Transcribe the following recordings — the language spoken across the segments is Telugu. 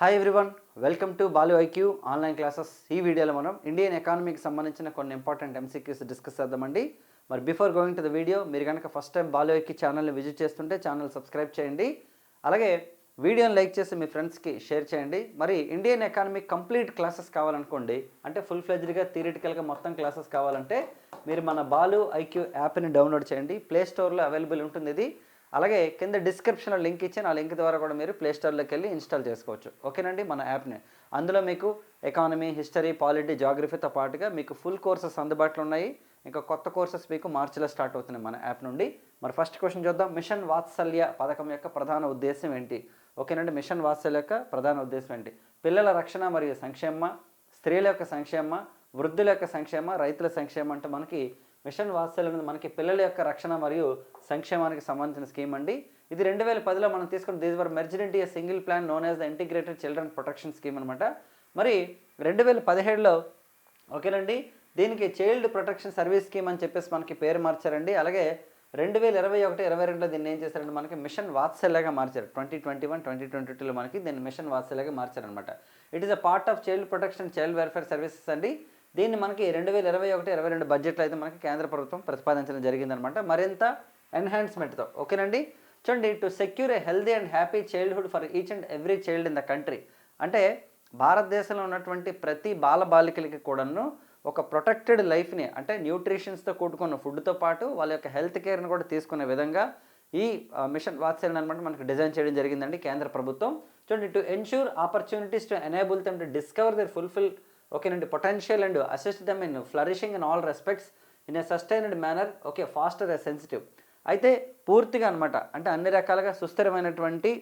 Hi everyone welcome to Balu IQ online classes ఈ వీడియోలో మనం ఇండియన్ ఎకానమీకి సంబంధించిన కొన్ని ఇంపార్టెంట్ ఎంసీక్యూస్ డిస్కస్ చేద్దామండి. మరి before going to the video మీరు కనుక ఫస్ట్ టైం బాలు ఐక్యూ ఛానల్ని విజిట్ చేస్తుంటే ఛానల్ సబ్స్క్రైబ్ చేయండి. అలాగే వీడియోని లైక్ చేసి మీ ఫ్రెండ్స్కి షేర్ చేయండి. మరి ఇండియన్ ఎకానమీ కంప్లీట్ క్లాసెస్ కావాలనుకోండి అంటే ఫుల్ ఫ్లెజ్డ్గా థియరిటికల్గా మొత్తం క్లాసెస్ కావాలంటే మీరు మన బాలు ఐక్యూ యాప్ని డౌన్లోడ్ చేయండి. ప్లే స్టోర్లో అవైలబుల్ ఉంటుంది ఇది. అలాగే కింద డిస్క్రిప్షన్లో లింక్ ఇచ్చి ఆ లింక్ ద్వారా కూడా మీరు ప్లేస్టోర్లోకి వెళ్ళి ఇన్స్టాల్ చేసుకోవచ్చు. ఓకేనండి? మన యాప్ని అందులో మీకు ఎకానమీ హిస్టరీ పాలిటీ జాగ్రఫీతో పాటుగా మీకు ఫుల్ కోర్సెస్ అందుబాటులో ఉన్నాయి. ఇంకా కొత్త కోర్సెస్ మీకు మార్చిలో స్టార్ట్ అవుతున్నాయి మన యాప్ నుండి. మరి ఫస్ట్ క్వశ్చన్ చూద్దాం. మిషన్ వాత్సల్య పథకం యొక్క ప్రధాన ఉద్దేశం ఏంటి? ఓకేనండి? మిషన్ వాత్సల్య యొక్క ప్రధాన ఉద్దేశం ఏంటి? పిల్లల రక్షణ మరియు సంక్షేమ స్త్రీల యొక్క సంక్షేమ వృద్ధుల యొక్క సంక్షేమ రైతుల సంక్షేమం అంటే మనకి మిషన్ వాత్సల్యం అనేది మనకి పిల్లల యొక్క రక్షణ మరియు సంక్షేమానికి సంబంధించిన స్కీమ్ అండి. ఇది రెండు వేల పదిలో మనం తీసుకున్న these were merged into single plan known as the integrated children protection scheme అనమాట మరి రెండు వేల పదిహేడులో ఓకేనండి దీనికి చైల్డ్ ప్రొటెక్షన్ సర్వీస్ స్కీమ్ అని చెప్పేసి మనకి పేరు మార్చారండి. అలాగే రెండు వేల ఇరవై ఒకటి ఇరవై రెండులో దీన్ని ఏం చేశారంటే మనకి మిషన్ వాత్సల్యగా మార్చారు. Twenty twenty one twenty twenty టూలో మనకి దీన్ని మిషన్ వాత్సల్యగా మార్చారనమాట it is a part of child protection child welfare services అండి. దీన్ని మనకి రెండు వేల ఇరవై ఒకటి ఇరవై రెండు బడ్జెట్లో అయితే మనకి కేంద్ర ప్రభుత్వం ప్రతిపాదించడం జరిగిందనమాట. మరింత ఎన్హాన్స్మెంట్తో ఓకేనండి? చూడండి to secure a healthy and happy childhood for each and every child in the country అంటే భారతదేశంలో ఉన్నటువంటి ప్రతి బాల బాలికలకి కూడాను ఒక ప్రొటెక్టెడ్ లైఫ్ని అంటే న్యూట్రిషన్స్తో కూడుకున్న ఫుడ్తో పాటు వాళ్ళ యొక్క హెల్త్ కేర్ని కూడా తీసుకునే విధంగా ఈ మిషన్ వాత్సల్యం అనమాట మనకి డిజైన్ చేయడం జరిగిందండి కేంద్ర ప్రభుత్వం. చూడండి to ensure opportunities to enable them to discover their fulfil ఓకేనండి potential and assist them in flourishing in all respects in a sustained manner okay foster a sensitive అయితే పూర్తిగా అనమాట అంటే అన్ని రకాలుగా సుస్థిరమైనటువంటి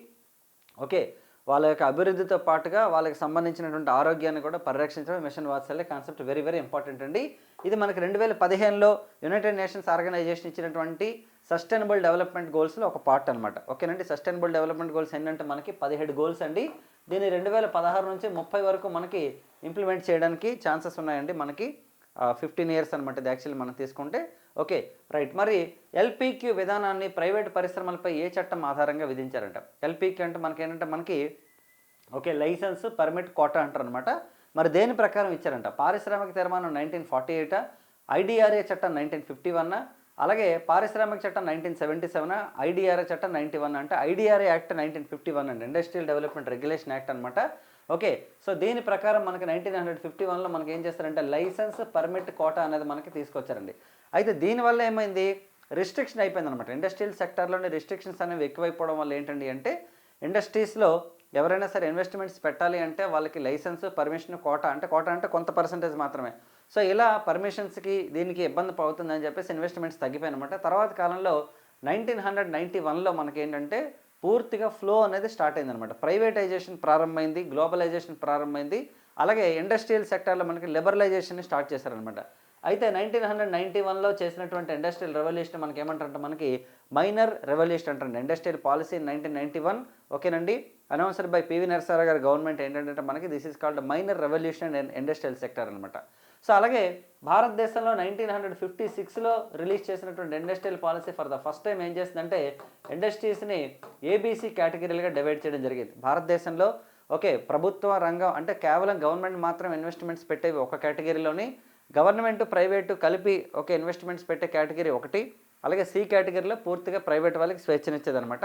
ఓకే వాళ్ళ యొక్క అభివృద్ధితో పాటుగా వాళ్ళకి సంబంధించినటువంటి ఆరోగ్యాన్ని కూడా పరిరక్షించడం mission Vatsalya concept very very important అండి. ఇది మనకి రెండు వేల పదిహేనులో యునైటెడ్ నేషన్స్ ఆర్గనైజేషన్ ఇచ్చినటువంటి సస్టైనబుల్ డెవలప్మెంట్ గోల్స్లో ఒక పార్ట్ అనమాట ఓకేనండి సస్టైనబుల్ డెవలప్మెంట్ గోల్స్ ఏంటంటే మనకి పదిహేడు గోల్స్ అండి. దీన్ని రెండు వేల పదహారు నుంచి ముప్పై వరకు మనకి ఇంప్లిమెంట్ చేయడానికి ఛాన్సెస్ ఉన్నాయండి. మనకి ఫిఫ్టీన్ ఇయర్స్ అనమాట ఇది యాక్చువల్లీ మనం తీసుకుంటే. ఓకే రైట్ మరి ఎల్పీక్యూ విధానాన్ని ప్రైవేట్ పరిశ్రమలపై ఏ చట్టం ఆధారంగా విధించారంట? ఎల్పీక్యూ అంటే మనకి ఏంటంటే మనకి ఓకే లైసెన్స్ పర్మిట్ కోటా అంటారు అనమాట మరి దేని ప్రకారం ఇచ్చారంట? పారిశ్రామిక తీర్మానం నైన్టీన్ ఫార్టీ ఎయిటా ఐడిఆర్ఏ చట్టం నైన్టీన్ ఫిఫ్టీ వన్ అలాగే పారిశ్రామిక చట్టం నైన్టీన్ సెవెంటీ సెవెన్ ఐడిఆర్ఏ చట్టం నైన్టీ వన్ అంటే IDRA act nineteen fifty one అండి ఇండస్ట్రియల్ డెవలప్మెంట్ రెగ్యులేషన్ యాక్ట్ అనమాట ఓకే సో దీని ప్రకారం మనకి నైన్టీన్ హండ్రెడ్ ఫిఫ్టీ వన్లో మనకి ఏం చేస్తారంటే లైసెన్స్ పర్మిట్ కోటా అనేది మనకి తీసుకొచ్చారండి. అయితే దీనివల్ల ఏమైంది? రిస్ట్రిక్షన్ అయిపోయింది అనమాట ఇండస్ట్రియల్ సెక్టర్లోని రిస్ట్రిక్షన్స్ అనేవి ఎక్కువైపోవడం వల్ల ఏంటండి అంటే ఇండస్ట్రీస్లో ఎవరైనా సరే ఇన్వెస్ట్మెంట్స్ పెట్టాలి అంటే వాళ్ళకి లైసెన్స్ పర్మిషన్ కోట అంటే కోట అంటే కొంత పర్సంటేజ్ మాత్రమే. సో ఇలా పర్మిషన్స్కి దీనికి ఇబ్బంది అవుతుందని చెప్పేసి ఇన్వెస్ట్మెంట్స్ తగ్గిపోయినమాట. తర్వాత కాలంలో నైన్టీన్ హండ్రెడ్ నైంటీ వన్లో మనకి ఏంటంటే పూర్తిగా ఫ్లో అనేది స్టార్ట్ అయింది అనమాట ప్రైవేటైజేషన్ ప్రారంభమైంది గ్లోబలైజేషన్ ప్రారంభమైంది అలాగే ఇండస్ట్రియల్ సెక్టార్లో మనకి లిబరలైజేషన్ స్టార్ట్ చేశారనమాట అయితే నైన్టీన్ హండ్రెడ్ నైంటీ వన్లో చేసినటువంటి ఇండస్ట్రియల్ రెవల్యూషన్ మనకి ఏమంటారంటే మనకి మైనర్ రెవల్యూషన్ అంటారండి. Industrial policy nineteen ninety one. ఓకేనండి? అనౌన్సర్ బై పివి నరసరావు గారి గవర్నమెంట్ ఏంటంటే మనకి this is called minor revolution and industrial sector అనమాట సో అలాగే భారతదేశంలో నైన్టీన్ హండ్రెడ్ ఫిఫ్టీ సిక్స్లో రిలీజ్ చేసినటువంటి industrial policy for the first time ఏం చేసిందంటే ఇండస్ట్రీస్ని ఏబీసీ కేటగిరీలుగా డివైడ్ చేయడం జరిగింది. భారతదేశంలో ఓకే ప్రభుత్వ రంగం అంటే కేవలం గవర్నమెంట్ మాత్రం ఇన్వెస్ట్మెంట్స్ పెట్టేవి ఒక కేటగిరీలోని గవర్నమెంట్ ప్రైవేటు కలిపి ఒక ఇన్వెస్ట్మెంట్స్ పెట్టే కేటగిరీ ఒకటి అలాగే సి కేటగిరీలో పూర్తిగా ప్రైవేట్ వాళ్ళకి స్వేచ్ఛనిచ్చేది అనమాట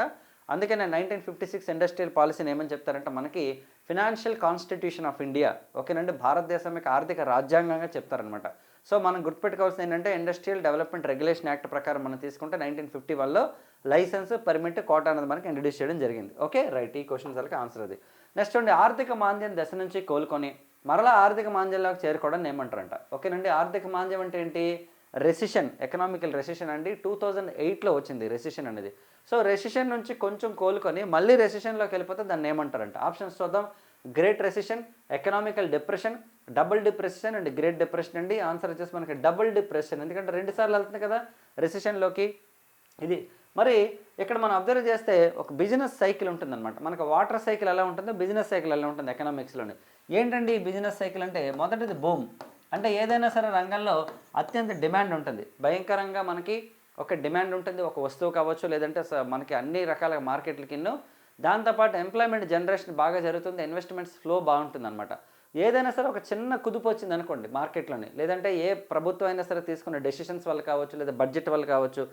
అందుకనే నైన్టీన్ ఫిఫ్టీ సిక్స్ ఇండస్ట్రియల్ పాలసీని ఏమని చెప్తారంటే మనకి ఫినాన్షియల్ కాన్స్టిట్యూషన్ ఆఫ్ ఇండియా ఓకేనండి భారతదేశం యొక్క ఆర్థిక రాజ్యాంగంగా చెప్తారనమాట సో మనం గుర్తుపెట్టుకోవాల్సింది ఏంటంటే ఇండస్ట్రియల్ డెవలప్మెంట్ రెగ్యులేషన్ యాక్ట్ ప్రకారం మనం తీసుకుంటే నైన్టీన్ ఫిఫ్టీ వన్లో లైసెన్స్ పర్మిట్ కోట అనేది మనకి ఇంట్రడ్యూస్ చేయడం జరిగింది. ఓకే రైట్ ఈ క్వశ్చన్స్ వరకు ఆన్సర్ అది. నెక్స్ట్ అండి ఆర్థిక మాంద్యం దశ నుంచి కోలుకొని మరలా ఆర్థిక మాంద్యంలోకి చేరుకోవడం ఏమంటారంట? ఓకేనండి ఆర్థిక మాంద్యం అంటే ఏంటి? రెసిషన్ ఎకనామికల్ రెసిషన్ అండి. టూ థౌజండ్ ఎయిట్లో వచ్చింది రెసిషన్ అనేది. సో రెసిషన్ నుంచి కొంచెం కోలుకొని మళ్ళీ రెసిషన్లోకి వెళ్ళిపోతే దాన్ని ఏమంటారంట? ఆప్షన్స్ చూద్దాం. Great recession economical depression double depression and great depression అండి. ఆన్సర్ వచ్చేసి మనకి డబుల్ డిప్రెషన్ ఎందుకంటే రెండు సార్లు వెళ్తుంది కదా రెసిషన్లోకి ఇది మరి ఇక్కడ మనం అబ్జర్వ్ చేస్తే ఒక బిజినెస్ సైకిల్ ఉంటుందన్నమాట. మనకు వాటర్ సైకిల్ ఎలా ఉంటుందో బిజినెస్ సైకిల్ ఎలా ఉంటుంది ఎకనామిక్స్లోని ఏంటండి ఈ బిజినెస్ సైకిల్ అంటే? మొదటిది బూమ్ అంటే ఏదైనా సరే రంగంలో అత్యంత డిమాండ్ ఉంటుంది. భయంకరంగా మనకి ఒక డిమాండ్ ఉంటుంది. ఒక వస్తువు కావచ్చు లేదంటే మనకి అన్ని రకాల మార్కెట్లకి దాంతోపాటు ఎంప్లాయ్మెంట్ జనరేషన్ బాగా జరుగుతుంది. ఇన్వెస్ట్మెంట్స్ ఫ్లో బాగుంటుంది అనమాట ఏదైనా సరే ఒక చిన్న కుదుపు వచ్చింది అనుకోండి మార్కెట్లోని. లేదంటే ఏ ప్రభుత్వం అయినా సరే తీసుకున్న డెసిషన్స్ వల్ల కావచ్చు లేదా బడ్జెట్ వల్ల కావచ్చు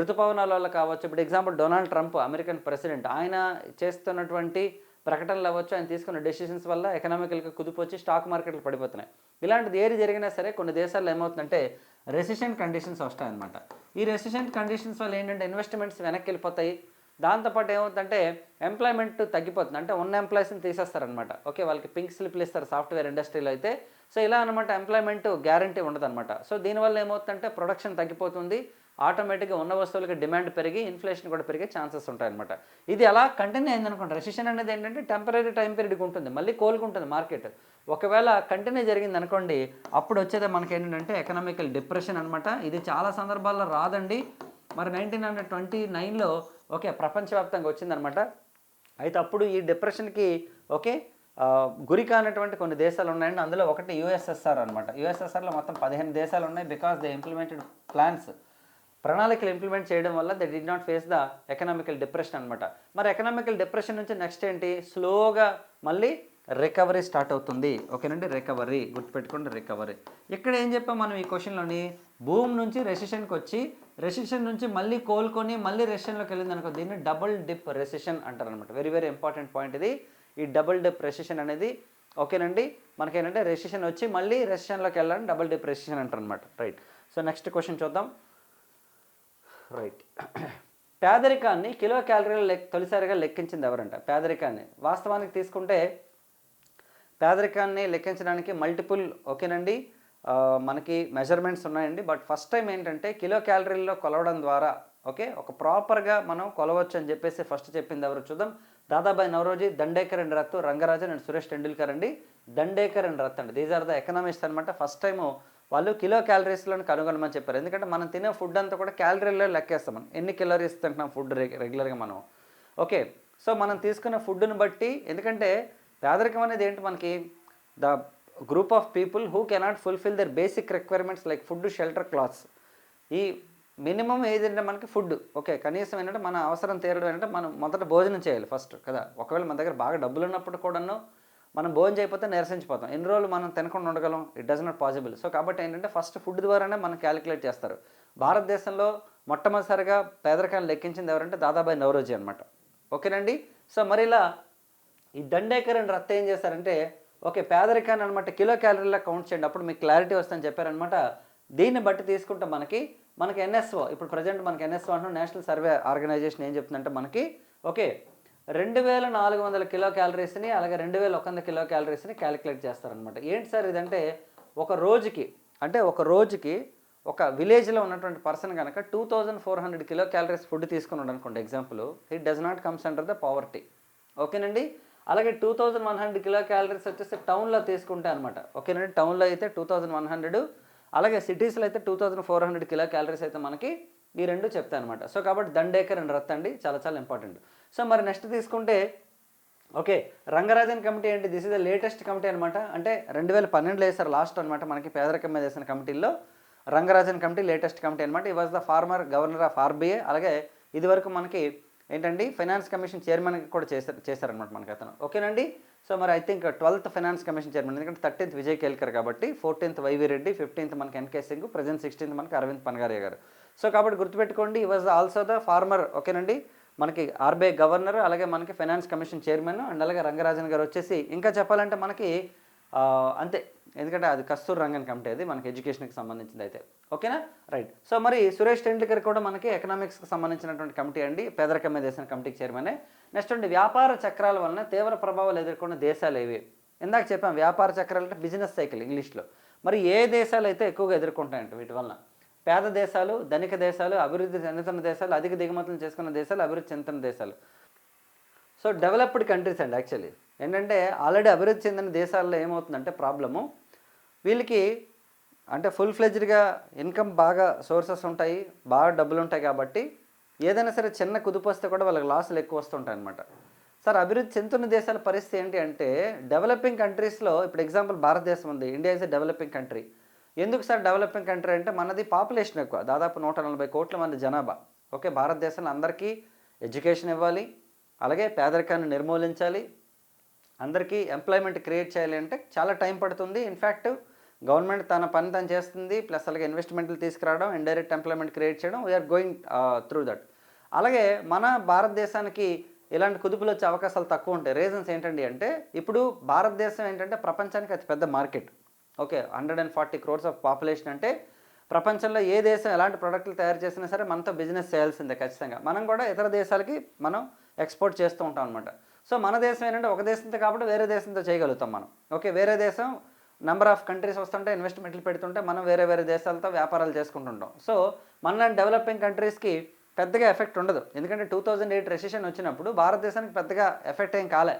ఋతుపవనాల వల్ల కావచ్చు. ఇప్పుడు example Donald Trump American president ఆయన చేస్తున్నటువంటి ప్రకటనలు అవ్వచ్చు ఆయన తీసుకున్న డెసిషన్స్ వల్ల ఎకనామికల్గా కుదుపు వచ్చి స్టాక్ మార్కెట్లు పడిపోతున్నాయి. ఇలాంటిది ఏది జరిగినా సరే కొన్ని దేశాల్లో ఏమవుతుందంటే రెసిషన్ కండిషన్స్ వస్తాయన్నమాట. ఈ రెసిషన్ కండిషన్స్ వల్ల ఏంటంటే ఇన్వెస్ట్మెంట్స్ వెనక్కి వెళ్ళిపోతాయి. దాంతోపాటు ఏమవుతుందంటే ఎంప్లాయ్మెంట్ తగ్గిపోతుంది. అంటే ఉన్న ఎంప్లాయీస్ని తీసేస్తారనమాట ఓకే వాళ్ళకి పింక్ స్లిప్లు ఇస్తారు సాఫ్ట్వేర్ ఇండస్ట్రీలో అయితే. సో ఇలా అనమాట ఎంప్లాయ్మెంట్ గ్యారంటీ ఉండదన్నమాట. సో దీనివల్ల ఏమవుతుందంటే ప్రొడక్షన్ తగ్గిపోతుంది. ఆటోమేటిక్గా ఉన్న వస్తువులకి డిమాండ్ పెరిగి ఇన్ఫ్లేషన్ కూడా పెరిగే ఛాన్సెస్ ఉంటాయన్నమాట. ఇది అలా కంటిన్యూ అయిందనుకోండి రెసిషన్ అనేది ఏంటంటే టెంపరీ టైం పీరియడ్కి ఉంటుంది. మళ్ళీ కోలుకుంటుంది మార్కెట్ ఒకవేళ కంటిన్యూ జరిగింది అనుకోండి అప్పుడు వచ్చేది మనకి ఏంటంటే ఎకనామికల్ డిప్రెషన్ అనమాట ఇది చాలా సందర్భాల్లో రాదండి. మరి నైన్టీన్ హండ్రెడ్ ట్వంటీ నైన్లో ఓకే ప్రపంచవ్యాప్తంగా వచ్చిందనమాట అయితే అప్పుడు ఈ డిప్రెషన్కి ఓకే గురి కానటువంటి కొన్ని దేశాలు ఉన్నాయండి. అందులో ఒకటి యుఎస్ఎస్ఆర్ అనమాట యుఎస్ఎస్ఆర్లో మొత్తం పదిహేను దేశాలు ఉన్నాయి. బికాస్ దే ఇంప్లిమెంటెడ్ ప్లాన్స్ ప్రణాళికలు ఇంప్లిమెంట్ చేయడం వల్ల they did not face the economical depression అనమాట మరి ఎకనామికల్ డిప్రెషన్ నుంచి నెక్స్ట్ ఏంటి? స్లోగా మళ్ళీ రికవరీ స్టార్ట్ అవుతుంది. ఓకేనండి? రికవరీ గుర్తుపెట్టుకోండి రికవరీ ఇక్కడ ఏం చెప్పాం మనం ఈ క్వశ్చన్లోని? భూమి నుంచి రెసిషన్కి వచ్చి రెసిషన్ నుంచి మళ్ళీ కోలుకొని మళ్ళీ రెసిషన్లోకి వెళ్ళింది అనుకో దీన్ని డబుల్ డిప్ రెసిషన్ అంటారు అనమాట వెరీ వెరీ ఇంపార్టెంట్ పాయింట్ ఇది. ఈ డబుల్ డిప్ రెసిషన్ అనేది ఓకేనండి? మనకేంటంటే రెసిషన్ వచ్చి మళ్ళీ రెసిషన్లోకి వెళ్ళాలని డబుల్ డిప్ రెసిషన్ అంటారు అనమాట రైట్ సో నెక్స్ట్ క్వశ్చన్ చూద్దాం. రైట్ పేదరికాన్ని కిలో క్యాలరీలు లెక్ తొలిసారిగా లెక్కించింది ఎవరంట? పేదరికాన్ని. వాస్తవానికి తీసుకుంటే పేదరికాన్ని లెక్కించడానికి మల్టిపుల్ ఓకేనండి. మనకి మెజర్మెంట్స్ ఉన్నాయండి. బట్ ఫస్ట్ టైం ఏంటంటే కిలో క్యాలరీల్లో కొలవడం ద్వారా ఓకే? ఒక ప్రాపర్గా మనం కొలవచ్చు అని చెప్పేసి ఫస్ట్ చెప్పింది ఎవరు చూద్దాం. దాదాబాయి నవరోజీ దండేకర్ అండ్ రత్తు. రంగరాజన్ అండ్ సురేష్ టెండూల్కర్ అండి. దండేకర్ అండ్ రత్ అండి. దీస్ ఆర్ ద ఎకనామిస్ట్ అనమాట ఫస్ట్ టైము వాళ్ళు కిలో క్యాలరీస్లను కనుగొనమని చెప్పారు. ఎందుకంటే మనం తినే ఫుడ్ అంతా కూడా క్యాలరీలో లెక్కేస్తాం మనం. ఎన్ని క్యాలరీస్ తింటున్నాం ఫుడ్ రెగ్యులర్గా మనం. ఓకే సో మనం తీసుకున్న ఫుడ్ని బట్టి ఎందుకంటే పేదరికం అనేది ఏంటి మనకి? The group of people who cannot fulfil their basic requirements like food shelter clothes. ఈ మినిమం ఏంటంటే మనకి ఫుడ్. ఓకే కనీసం ఏంటంటే మన అవసరం తీరడం ఏంటంటే మనం మొదట భోజనం చేయాలి ఫస్ట్ కదా. ఒకవేళ మన దగ్గర బాగా డబ్బులు ఉన్నప్పుడు కూడాను మనం భోజనం చేయకపోతే నిరసించిపోతాం. ఎన్ని రోజులు మనం తినకుండా ఉండగలం? It does not possible so కాబట్టి ఏంటంటే ఫస్ట్ ఫుడ్ ద్వారానే మనం క్యాలిక్యులేట్ చేస్తారు. భారతదేశంలో మొట్టమొదటిసారిగా పేదరికాన్ని లెక్కించింది ఎవరంటే దాదాబాయి నవరోజీ అనమాట ఓకేనండి? సో మరి ఇలా ఈ దండేకర్ అండ్ రత్త ఏం చేశారంటే ఓకే పేదరికాన్ని అనమాట కిలో క్యాలరీలా కౌంట్ చేయండి. అప్పుడు మీకు క్లారిటీ వస్తుందని చెప్పారనమాట దీన్ని బట్టి తీసుకుంటే మనకి మనకి ఎన్ఎస్ఓ ఇప్పుడు ప్రజెంట్ మనకి ఎన్ఎస్ఓ అంటున్నాం. నేషనల్ సర్వే ఆర్గనైజేషన్ ఏం చెప్తుందంటే మనకి ఓకే రెండు వేల నాలుగు వందల కిలో క్యాలరీస్ని అలాగే రెండు వేల ఒక వంద కిలో క్యాలరీస్ని క్యాలిక్యులేట్ చేస్తారనమాట ఏంటి సార్ ఇదంటే ఒక రోజుకి అంటే ఒక రోజుకి ఒక విలేజ్లో ఉన్నటువంటి పర్సన్ కనుక two thousand four hundred kilo calories food తీసుకున్నాడు అనుకోండి example it does not comes under the poverty. ఓకేనండి? అలాగే two thousand one hundred kilo calories వచ్చేసి టౌన్లో తీసుకుంటే అనమాట ఓకేనండి? టౌన్లో అయితే టూ థౌజండ్ వన్ హండ్రెడ్ అలాగే సిటీస్లో అయితే two thousand four hundred kilo calories అయితే మనకి ఈ రెండు చెప్తాను అనమాట సో కాబట్టి దండేకర్ అండ్ రత్ అండి చాలా చాలా ఇంపార్టెంట్ సో మరి నెక్స్ట్ తీసుకుంటే ఓకే రంగరాజన్ కమిటీ ఏంటి? This is the latest committee అనమాట అంటే రెండు వేల పన్నెండులో వేసారు లాస్ట్ అనమాట మనకి పేదరికం మీద వేసిన కమిటీల్లో. రంగరాజన్ కమిటీ లేటెస్ట్ కమిటీ అనమాట ఈ was the former governor of RBI అలాగే ఇదివరకు మనకి ఏంటండి? ఫైనాన్స్ కమిషన్ చైర్మన్ కూడా చేశారు చేశారనమాట మనకి అతను. ఓకేనండి? సో మరి I think twelfth finance commission chairman ఎందుకంటే థర్టీన్త్ విజయ్ కేల్కర్ కాబట్టి ఫోర్టీన్త్ వైవి రెడ్డి ఫిఫ్టీన్త్ మనకి ఎన్కే సింగ్ ప్రజెంట్ సిక్స్టీన్త్ మనకి అరవింద్ పనగారియా గారు. సో కాబట్టి గుర్తుపెట్టుకోండి ఈ వాజ్ ఆల్సో ద ఫార్మర్ ఓకేనండి? మనకి ఆర్బీఐ గవర్నర్ అలాగే మనకి ఫైనాన్స్ కమిషన్ చైర్మన్ అండ్ అలాగే రంగరాజన్ గారు వచ్చేసి ఇంకా చెప్పాలంటే మనకి అంతే. ఎందుకంటే అది కస్తూర్ రంగన్ కమిటీ అది మనకి ఎడ్యుకేషన్కి సంబంధించింది అయితే. ఓకేనా? రైట్. సో మరి సురేష్ టెండూల్కర్ కూడా మనకి ఎకనామిక్స్కి సంబంధించినటువంటి కమిటీ అండి పేదరికం మీద వేసిన కమిటీకి చైర్మనే. నెక్స్ట్ అండి వ్యాపార చక్రాల వలన తీవ్ర ప్రభావాలు ఎదుర్కొన్న దేశాలు ఏవి? ఇందాక చెప్పాం వ్యాపార చక్రాలు అంటే బిజినెస్ సైకిల్ ఇంగ్లీష్లో. మరి ఏ దేశాలు అయితే ఎక్కువగా ఎదుర్కొంటాయంట వీటి వలన? పేద దేశాలు ధనిక దేశాలు అభివృద్ధి చెందుతున్న దేశాలు అధిక దిగుమతులు చేసుకున్న దేశాలు అభివృద్ధి చెందుతున్న దేశాలు. సో డెవలప్డ్ కంట్రీస్ అండి యాక్చువల్లీ ఏంటంటే ఆల్రెడీ అభివృద్ధి చెందిన దేశాల్లో ఏమవుతుందంటే ప్రాబ్లము వీళ్ళకి అంటే ఫుల్ ఫ్లెజ్డ్గా ఇన్కమ్ బాగా సోర్సెస్ ఉంటాయి బాగా డబ్బులు ఉంటాయి కాబట్టి ఏదైనా సరే చిన్న కుదుపు వస్తే కూడా వాళ్ళకి లాసులు ఎక్కువ వస్తుంటాయి అనమాట సార్ అభివృద్ధి చెందుతున్న దేశాల పరిస్థితి ఏంటి అంటే డెవలపింగ్ కంట్రీస్లో ఇప్పుడు ఎగ్జాంపుల్ భారతదేశం ఉంది India is a developing country ఎందుకు సార్ డెవలపింగ్ కంట్రీ అంటే మనది పాపులేషన్ ఎక్కువ. దాదాపు నూట నలభై కోట్ల మంది జనాభా. ఓకే భారతదేశంలో అందరికీ ఎడ్యుకేషన్ ఇవ్వాలి అలాగే పేదరికాన్ని నిర్మూలించాలి అందరికీ ఎంప్లాయ్మెంట్ క్రియేట్ చేయాలి అంటే చాలా టైం పడుతుంది. ఇన్ఫ్యాక్ట్ గవర్నమెంట్ తన పని తను చేస్తుంది ప్లస్ అలాగే ఇన్వెస్ట్మెంట్లు తీసుకురావడం ఇండైరెక్ట్ ఎంప్లాయ్మెంట్ క్రియేట్ చేయడం we are going through that అలాగే మన భారతదేశానికి ఇలాంటి కుదుపులు వచ్చే అవకాశాలు తక్కువ ఉంటాయి. రీజన్స్ ఏంటండి అంటే ఇప్పుడు భారతదేశం ఏంటంటే ప్రపంచానికి అతి పెద్ద market okay hundred and forty crores of population అంటే ప్రపంచంలో ఏ దేశం ఎలాంటి ప్రోడక్ట్లు తయారు చేసినా సరే మనతో బిజినెస్ చేయాల్సిందే ఖచ్చితంగా. మనం కూడా ఇతర దేశాలకి మనం ఎక్స్పోర్ట్ చేస్తూ ఉంటాం అనమాట సో మన దేశం ఏంటంటే ఒక దేశంతో కాబట్టి వేరే దేశంతో చేయగలుగుతాం మనం. ఓకే వేరే దేశం నెంబర్ ఆఫ్ కంట్రీస్ వస్తుంటే ఇన్వెస్ట్మెంట్లు పెడుతుంటే మనం వేరే వేరే దేశాలతో వ్యాపారాలు చేసుకుంటుంటాం. సో మన డెవలపింగ్ కంట్రీస్కి పెద్దగా ఎఫెక్ట్ ఉండదు. ఎందుకంటే టూ థౌజండ్ ఎయిట్ రెసిషన్ వచ్చినప్పుడు భారతదేశానికి పెద్దగా ఎఫెక్ట్ ఏం కాలే.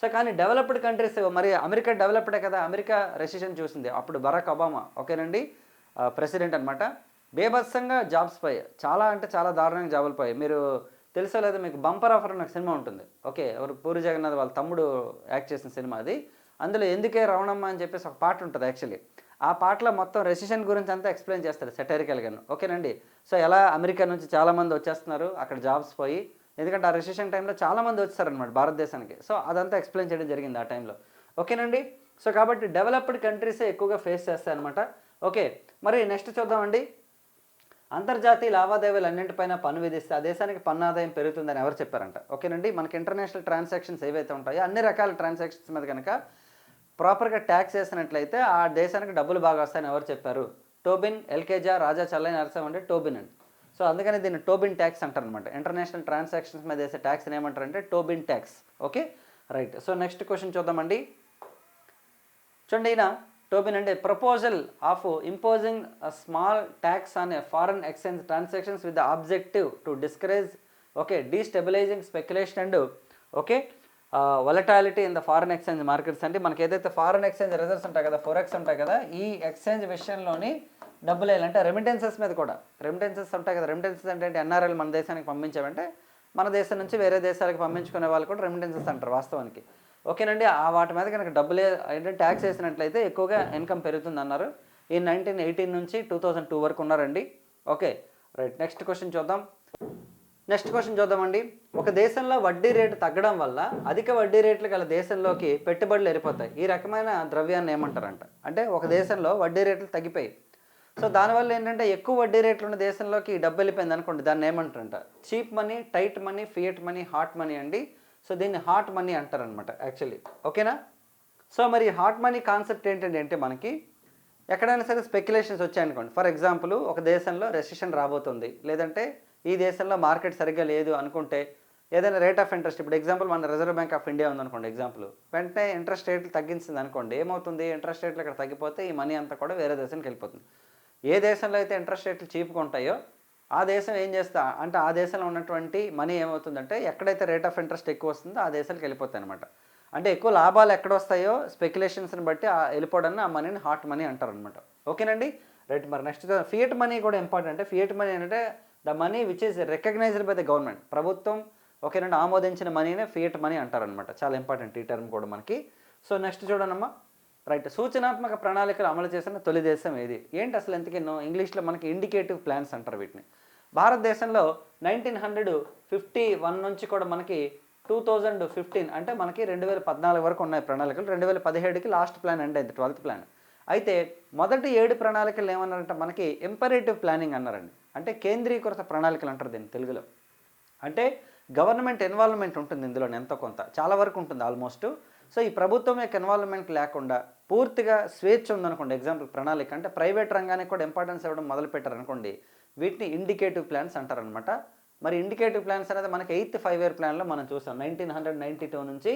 సో కానీ డెవలప్డ్ కంట్రీస్ మరి అమెరికా డెవలప్డే కదా అమెరికా రెసిషన్ చూసింది. అప్పుడు బరాక్ ఒబామా ఓకేనండి? ప్రెసిడెంట్ అనమాట బేభత్సంగా జాబ్స్ పోయాయి. చాలా అంటే చాలా దారుణంగా జాబులు పోయాయి. మీరు తెలుసో లేదా మీకు బంపర్ ఆఫర్ అని సినిమా ఉంటుంది. ఓకే ఎవరు పూరి జగన్నాథ్ వాళ్ళ తమ్ముడు యాక్ట్ చేసిన సినిమా అది. అందులో ఎందుకే రవణమ్మ అని చెప్పేసి ఒక పాట ఉంటుంది యాక్చువల్లీ ఆ పాటలో మొత్తం రెసిషన్ గురించి అంతా ఎక్స్ప్లెయిన్ చేస్తారు సెటరికల్గాను ఓకేనండి? సో ఎలా అమెరికా నుంచి చాలామంది వచ్చేస్తున్నారు అక్కడ జాబ్స్ పోయి. ఎందుకంటే ఆ రిసెషన్ టైంలో చాలామంది వచ్చారనమాట భారతదేశానికి. సో అదంతా ఎక్స్ప్లెయిన్ చేయడం జరిగింది ఆ టైంలో ఓకేనండి? సో కాబట్టి డెవలప్డ్ కంట్రీసే ఎక్కువగా ఫేస్ చేస్తాయి అనమాట ఓకే మరి నెక్స్ట్ చూద్దామండి. అంతర్జాతీయ లావాదేవీలు అన్నింటిపైన పన్ను విధిస్తే ఆ దేశానికి పన్ను ఆదాయం పెరుగుతుందని ఎవరు చెప్పారంట? ఓకేనండి? మనకి ఇంటర్నేషనల్ ట్రాన్సాక్షన్స్ ఏవైతే ఉంటాయో అన్ని రకాల ట్రాన్సాక్షన్స్ మీద కనుక ప్రాపర్గా ట్యాక్స్ వేసినట్లయితే ఆ దేశానికి డబ్బులు బాగా వస్తాయని ఎవరు చెప్పారు? టోబిన్ ఎల్కేజా రాజా చల్లై నరసం అంటే టోబిన్ అండి. సో అందుకని దీన్ని టోబిన్ ట్యాక్స్ అంటారు అనమాట ఇంటర్నేషనల్ ట్రాన్సాక్షన్స్ మీద వేసే ట్యాక్స్ ఏమంటారంటే Tobin tax. Okay? Right. So next question చూద్దామండి. చూడండి ఈయన టోబిన్ అంటే proposal of imposing small tax on a foreign exchange transactions with objective to discourage okay destabilising speculation and okay volatility in the foreign exchange markets అంటే మనకి ఏదైతే ఫారెన్ ఎక్స్చేంజ్ రిజర్వ్స్ ఉంటాయి కదా ఫోరెక్స్ ఉంటాయి కదా ఈ ఎక్స్చేంజ్ విషయంలోని డబ్బులు వేయాలంటే రెమిటెన్సెస్ మీద కూడా. రెమిటెన్సెస్ ఉంటాయి కదా రెమిటెన్సెస్ అంటే ఎన్ఆర్ఎల్ మన దేశానికి పంపించామంటే మన దేశం నుంచి వేరే దేశాలకు పంపించుకునే వాళ్ళు కూడా రెమిటెన్సెస్ అంటారు వాస్తవానికి. ఓకేనండి? ఆ వాటి మీద కనుక డబ్బులే ఏంటంటే ట్యాక్స్ వేసినట్లయితే ఎక్కువగా ఇన్కమ్ పెరుగుతుంది అన్నారు ఈ నైన్టీన్ ఎయిటీన్ నుంచి టూ థౌజండ్ టూ వరకు ఉన్నారండి. Okay right. నెక్స్ట్ క్వశ్చన్ చూద్దాం. నెక్స్ట్ క్వశ్చన్ చూద్దామండి. ఒక దేశంలో వడ్డీ రేటు తగ్గడం వల్ల అధిక వడ్డీ రేట్లు గల దేశంలోకి పెట్టుబడులు వెళ్ళిపోతాయి ఈ రకమైన ద్రవ్యాన్ని ఏమంటారంట? అంటే ఒక దేశంలో వడ్డీ రేట్లు తగ్గిపోయి సో దానివల్ల ఏంటంటే ఎక్కువ వడ్డీ రేట్లు ఉన్న దేశంలోకి డబ్బు వెళ్ళిపోయింది అనుకోండి దాన్ని ఏమంటారంట? Cheap money tight money fiat money hot money అండి. సో దీన్ని హాట్ మనీ అంటారనమాట యాక్చువల్లీ. ఓకేనా? సో మరి హాట్ మనీ కాన్సెప్ట్ ఏంటంటే అంటే మనకి ఎక్కడైనా సరే స్పెక్యులేషన్స్ వచ్చాయనుకోండి. ఫర్ ఎగ్జాంపుల్ ఒక దేశంలో రెసిషన్ రాబోతుంది. లేదంటే ఈ దేశంలో మార్కెట్ సరిగ్గా లేదు అనుకుంటే ఏదైనా రేట్ ఆఫ్ ఇంట్రెస్ట్ ఇప్పుడు ఎగ్జాంపుల్ మన రిజర్వ్ బ్యాంక్ ఆఫ్ ఇండియా ఉందనుకోండి ఎగ్జాంపుల్. వెంటనే ఇంట్రెస్ట్ రేట్లు తగ్గించింది అనుకోండి ఏమవుతుంది? ఇంట్రెస్ట్ రేట్లు ఇక్కడ తగ్గిపోతే ఈ మనీ అంతా కూడా వేరే దేశానికి వెళ్ళిపోతుంది. ఏ దేశంలో అయితే ఇంట్రెస్ట్ రేట్లు చీప్గా ఉంటాయో ఆ దేశం ఏం చేస్తా అంటే ఆ దేశంలో ఉన్నటువంటి మనీ ఏమవుతుందంటే ఎక్కడైతే రేట్ ఆఫ్ ఇంట్రెస్ట్ ఎక్కువ వస్తుందో ఆ దేశాలకు వెళ్ళిపోతాయి అనమాట అంటే ఎక్కువ లాభాలు ఎక్కడ వస్తాయో స్పెక్యులేషన్స్ని బట్టి ఆ వెళ్ళిపోవడాన్ని ఆ మనీని హాట్ మనీ అంటారు అనమాట ఓకేనండి? రైట్ మరి నెక్స్ట్ ఫియట్ మనీ కూడా ఇంపార్టెంట్ ఫియట్ మనీ అంటే the money which is recognised by the government ప్రభుత్వం ఓకేనండి ఆమోదించిన మనీనే ఫియట్ మనీ అంటారనమాట చాలా ఇంపార్టెంట్ ఈ టర్మ్ కూడా మనకి. సో నెక్స్ట్ చూడనమ్మా. రైట్. సూచనాత్మక ప్రణాళికలు అమలు చేసిన తొలి దేశం ఏది? ఏంటి అసలు ఎందుకెన్నో ఇంగ్లీష్లో మనకి ఇండికేటివ్ ప్లాన్స్ అంటారు వీటిని. భారతదేశంలో నైన్టీన్ హండ్రెడ్ ఫిఫ్టీ వన్ నుంచి కూడా మనకి టూ థౌజండ్ ఫిఫ్టీన్ అంటే మనకి రెండు వేల పద్నాలుగు వరకు ఉన్నాయి ప్రణాళికలు. రెండు వేల పదిహేడుకి లాస్ట్ ప్లాన్ అంటే అయింది ట్వెల్త్ ప్లాన్ అయితే మొదటి ఏడు ప్రణాళికలు ఏమన్నారంటే మనకి ఇంపరేటివ్ ప్లానింగ్ అన్నారండి. అంటే కేంద్రీకృత ప్రణాళికలు అంటారు దీన్ని తెలుగులో. అంటే గవర్నమెంట్ ఇన్వాల్వ్మెంట్ ఉంటుంది ఇందులో ఎంతో కొంత. చాలా వరకు ఉంటుంది ఆల్మోస్ట్. సో ఈ ప్రభుత్వం యొక్క ఇన్వాల్వ్మెంట్ లేకుండా పూర్తిగా స్వేచ్ఛ ఉందనుకోండి ఎగ్జాంపుల్ ప్రణాళిక అంటే ప్రైవేట్ రంగానికి కూడా ఇంపార్టెన్స్ ఇవ్వడం మొదలుపెట్టారనుకోండి వీటిని ఇండికేటివ్ ప్లాన్స్ అంటారనమాట మరి ఇండికేటివ్ ప్లాన్స్ అనేది మనకి ఎయిత్ ఫైవ్ ఇయర్ ప్లాన్లో మనం చూసాం. నైన్టీన్ హండ్రెడ్ నైంటీ టూ నుంచి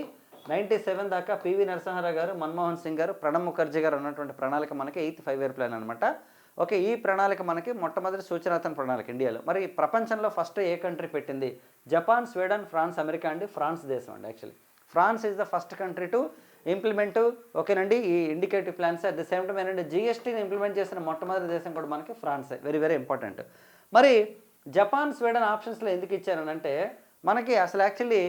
నైంటీ సెవెన్ దాకా పివి నరసింహారావు గారు మన్మోహన్ సింగ్ గారు ప్రణబ్ ముఖర్జీ గారు ఉన్నటువంటి ప్రణాళిక మనకి ఎయిత్ ఫైవ్ ఇయర్ ప్లాన్ అనమాట ఓకే ఈ ప్రణాళిక మనకి మొట్టమొదటి సూచనాతన ప్రణాళిక ఇండియాలో. మరి ప్రపంచంలో ఫస్ట్ ఏ కంట్రీ పెట్టింది? జపాన్ స్వీడన్ ఫ్రాన్స్ అమెరికా అండి ఫ్రాన్స్ దేశం అండి actually France is the first country to implement ఓకేనండి ఈ indicative plans at the same time ఏంటంటే జిఎస్టీని ఇంప్లిమెంట్ చేసిన మొట్టమొదటి దేశం కూడా మనకి ఫ్రాన్సే వెరీ వెరీ ఇంపార్టెంట్ మరి జపాన్ స్వీడన్ ఆప్షన్స్లో ఎందుకు ఇచ్చారనంటే మనకి అసలు యాక్చువల్లీ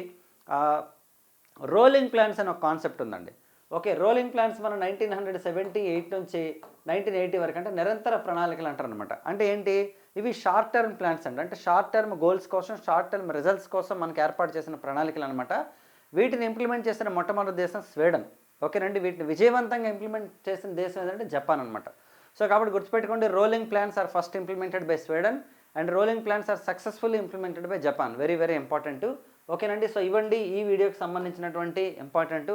రోలింగ్ ప్లాన్స్ అనే ఒక కాన్సెప్ట్ ఉందండి. ఓకే రోలింగ్ ప్లాన్స్ మనం నైన్టీన్ హండ్రెడ్ సెవెంటీ ఎయిట్ నుంచి నైన్టీన్ ఎయిటీ వరకు అంటే నిరంతర ప్రణాళికలు అంటారు అనమాట అంటే ఏంటి? ఇవి షార్ట్ టర్మ్ ప్లాన్స్ అండి. అంటే షార్ట్ టర్మ్ గోల్స్ కోసం షార్ట్ టర్మ్ రిజల్ట్స్ కోసం మనకి ఏర్పాటు చేసిన ప్రణాళికలు అనమాట వీటిని ఇంప్లిమెంట్ చేసిన మొట్టమొదటి దేశం స్వీడన్. ఓకేనండి? వీటిని విజయవంతంగా ఇంప్లిమెంట్ చేసిన దేశం ఏదంటే జపాన్ అనమాట సో కాబట్టి గుర్తుపెట్టుకోండి rolling plans are first implemented by Sweden and rolling plans are successfully implemented by Japan very very important ఓకేనండి? సో ఇవ్వండి ఈ వీడియోకి సంబంధించినటువంటి ఇంపార్టెంట్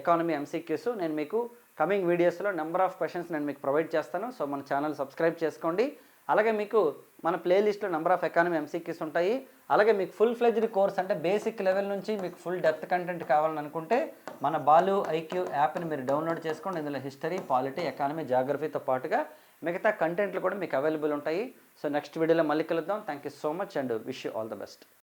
ఎకానమీ ఎంసీక్యూస్ నేను మీకు కమింగ్ వీడియోస్లో నెంబర్ ఆఫ్ క్వశ్చన్స్ నేను మీకు ప్రొవైడ్ చేస్తాను. సో మన ఛానల్ సబ్స్క్రైబ్ చేసుకోండి. అలాగే మీకు మన ప్లేలిస్ట్లో నెంబర్ ఆఫ్ ఎకానమీ ఎంసీక్యూస్ ఉంటాయి. అలాగే మీకు ఫుల్ ఫ్లెజ్డ్ కోర్స్ అంటే బేసిక్ లెవెల్ నుంచి మీకు ఫుల్ డెప్త్ కంటెంట్ కావాలని అనుకుంటే మన బాలు ఐక్యూ యాప్ని మీరు డౌన్లోడ్ చేసుకోండి. ఇందులో హిస్టరీ పాలిటీ ఎకానమీ జాగ్రఫీతో పాటుగా మిగతా కంటెంట్లు కూడా మీకు అవైలబుల్ ఉంటాయి. సో నెక్స్ట్ వీడియోలో మళ్ళీ కలుద్దాం. Thank you so much and wish you all the best